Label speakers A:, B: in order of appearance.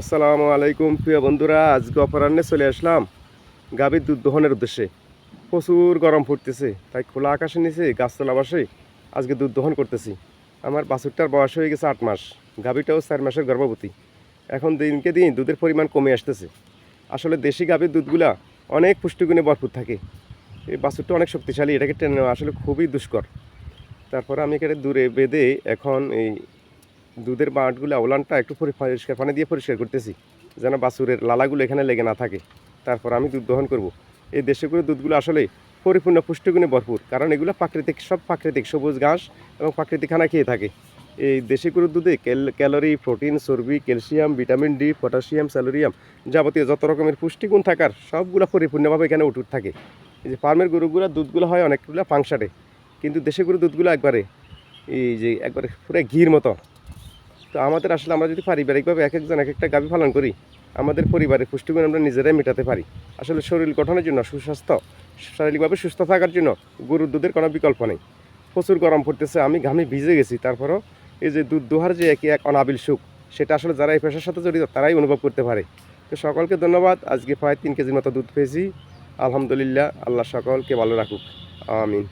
A: আসসালামু আলাইকুম, প্রিয় বন্ধুরা, আজকে অপরাহ্নে চলে আসলাম গাভীর দুধ দহনের উদ্দেশ্যে। প্রচুর গরম পড়তেছে, তাই খোলা আকাশের নিচে গাছতলা বসে আজকে দুধ দহন করতেছি। আমার বাছুরটার বয়স হয়ে গেছে আট মাস, গাভীটাও চার মাসের গর্ভবতী। এখন দিনকে দিন দুধের পরিমাণ কমে আসতেছে। আসলে দেশি গাভীর দুধগুলা অনেক পুষ্টিগুণে ভরপুর থাকে। এই বাছুরটা অনেক শক্তিশালী, এটাকে টেনে নেওয়া আসলে খুবই দুষ্কর। তারপরে আমি এখানে দূরে বেঁধে এখন এই দুধের বাঁটগুলো ওলানটা একটু পরিষ্কার পানি দিয়ে পরিষ্কার করতেছি, যেন বাছুরের লালাগুলো এখানে লেগে না থাকে। তারপর আমি দুধ দহন করব। এই দেশগুলো দুধগুলো আসলে পরিপূর্ণ পুষ্টিগুণে ভরপুর, কারণ এগুলো প্রাকৃতিক, সব প্রাকৃতিক, সবুজ ঘাস এবং প্রাকৃতিক খানা খেয়ে থাকে। এই দেশি গরুর দুধে ক্যাল- ক্যালোরি, প্রোটিন, চর্বি, ক্যালসিয়াম, ভিটামিন ডি, পটাশিয়াম, স্যালোরিয়াম যাবতীয় যত রকমের পুষ্টিগুণ থাকার সবগুলো পরিপূর্ণভাবে এখানে উঠুট থাকে। এই যে ফার্মের গরুগুলো দুধগুলো হয় অনেকগুলো পাংশাটে, কিন্তু দেশি গরুর দুধগুলো একবারে, এই যে একবারে পুরো ঘির মতো। তো আমাদের আসলে আমরা যদি পারিবারিকভাবে এক একজন এক একটা গাভী পালন করি, আমাদের পরিবারের পুষ্টিগুণ আমরা নিজেরাই মেটাতে পারি। আসলে শরীর গঠনের জন্য, সুস্বাস্থ্য, শারীরিকভাবে সুস্থ থাকার জন্য গরুর দুধের কোনো বিকল্প নেই। প্রচুর গরম পড়তেছে, আমি ঘামে ভিজে গেছি। তারপরও এই যে দুধ দোহার যে একই এক অনাবিল সুখ, সেটা আসলে যারা এই পেশার সাথে জড়িত, তারাই অনুভব করতে পারে। তো সকলকে ধন্যবাদ, আজকে প্রায় তিন কেজির মতো দুধ পেয়েছি। আলহামদুলিল্লাহ, আল্লাহ সকলকে ভালো রাখুক। আমিন।